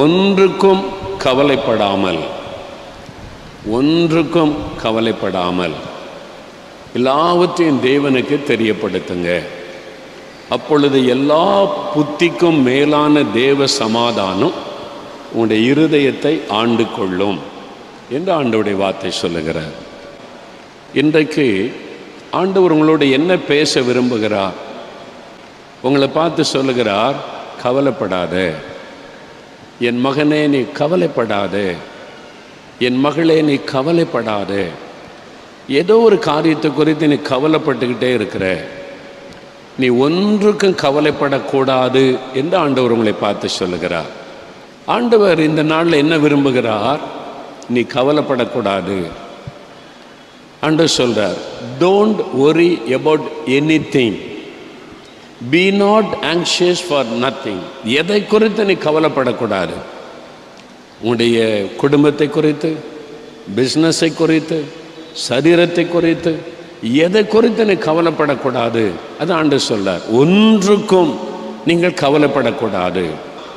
ஒன்றுக்கும் கவலைப்படாமல் ஒன்றுக்கும் கவலைப்படாமல் எல்லாவற்றையும் தேவனுக்கு தெரியப்படுத்துங்க. அப்பொழுது எல்லா புத்திக்கும் மேலான தேவ சமாதானம் உங்களுடைய இருதயத்தை ஆண்டு கொள்ளும் என்று ஆண்டவுடைய வார்த்தை சொல்லுகிறார். இன்றைக்கு ஆண்டவர் உங்களோட என்ன பேச விரும்புகிறார்? உங்களை பார்த்து சொல்லுகிறார் கவலைப்படாத. என் மகனே நீ கவலைப்படாதே. என் மகளே நீ கவலைப்படாதே. ஏதோ ஒரு காரியத்தை குறித்து நீ கவலைப்பட்டுக்கிட்டே இருக்கிற. நீ ஒன்றுக்கும் கவலைப்படக்கூடாது என்று ஆண்டவர் உங்களை பார்த்து சொல்லுகிறார். ஆண்டவர் இந்த நாளில் என்ன விரும்புகிறார்? நீ கவலைப்படக்கூடாது. ஆண்டவர் சொல்கிறார் don't worry about anything be not anxious for nothing எதை குறித்து நீ கவலைப்படக்கூடாது? உன்னுடைய குடும்பத்தை குறித்து பிஸ்னஸை குறித்து சரீரத்தை குறித்து எதை குறித்து நீ கவலைப்படக்கூடாது? அது ஆண்டு சொல்றார் ஒன்றுக்கும் நீங்கள் கவலைப்படக்கூடாது.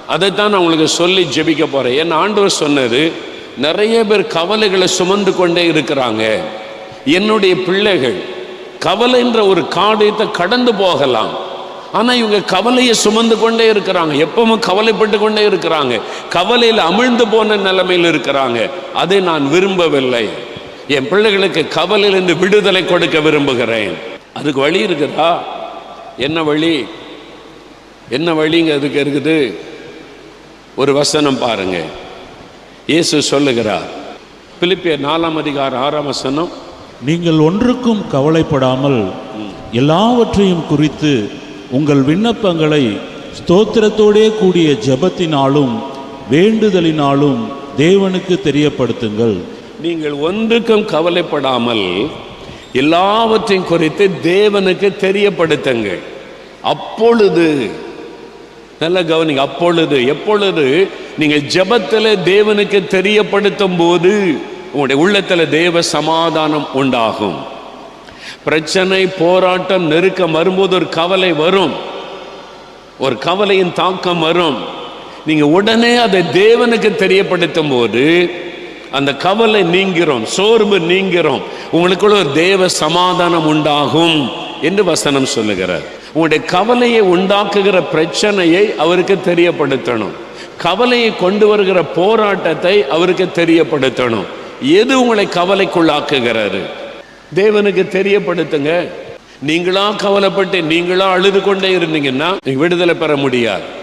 அதைத்தான் நான் உங்களுக்கு சொல்லி ஜெபிக்க போறேன். ஏன்னா ஆண்டவர் சொன்னது நிறைய பேர் கவலைகளை சுமந்து கொண்டே இருக்கிறாங்க. என்னுடைய பிள்ளைகள் கவலை என்ற ஒரு காரியத்தை கடந்து போகலாம். ஆனா இவங்க கவலையை சுமந்து கொண்டே இருக்கிறாங்க. எப்பவும் கவலைப்பட்டு கொண்டே இருக்கிறாங்க. கவலையில் அமிழ்ந்து போன நிலைமையில் இருக்கிறாங்க. அதை நான் விரும்பவில்லை. என் பிள்ளைகளுக்கு கவலையிலிருந்து விடுதலை கொடுக்க விரும்புகிறேன். அதுக்கு வழி இருக்குதா? என்ன வழி? என்ன வழிங்க அதுக்கு இருக்குது? ஒரு வசனம் பாருங்க. இயேசு சொல்லுகிறார். பிலிப்பியர் நாலாம் அதிகாரம் ஆறாம் வசனம். நீங்கள் ஒன்றுக்கும் கவலைப்படாமல் எல்லாவற்றையும் குறித்து உங்கள் விண்ணப்பங்களை ஸ்தோத்திரத்தோடே கூடிய ஜெபத்தினாலும் வேண்டுதலினாலும் தேவனுக்கு தெரியப்படுத்துங்கள். நீங்கள் ஒன்றுக்கும் கவலைப்படாமல் எல்லாவற்றையும் குறித்து தேவனுக்கு தெரியப்படுத்துங்கள். அப்பொழுது நல்ல கவனிங்க அப்பொழுது எப்பொழுது நீங்கள் ஜெபத்தில் தேவனுக்கு தெரியப்படுத்தும் போது உங்களுடைய உள்ளத்தில் தேவ சமாதானம் உண்டாகும். பிரச்சனை போராட்டம் நெருக்கம் வரும்போது ஒரு கவலை வரும். ஒரு கவலையின் தாக்கம் வரும். நீங்க உடனே அதை தேவனுக்கு தெரியப்படுத்தும் போது அந்த கவலை நீங்கிறோம் சோர்வு நீங்கிறோம் உங்களுக்குள்ள ஒரு தேவ சமாதானம் உண்டாகும் என்று வசனம் சொல்லுகிறார். உங்களுடைய கவலையை உண்டாக்குகிற பிரச்சனையை அவருக்கு தெரியப்படுத்தணும். கவலையை கொண்டு வருகிற போராட்டத்தை அவருக்கு தெரியப்படுத்தணும். எது உங்களை கவலைக்குள்ளாக்குகிறாரு தேவனுக்கு தெரியப்படுத்துங்க. நீங்களா கவலைப்பட்டு நீங்களா அழுது கொண்டே இருந்தீங்கன்னா விடுதலை பெற முடியாது.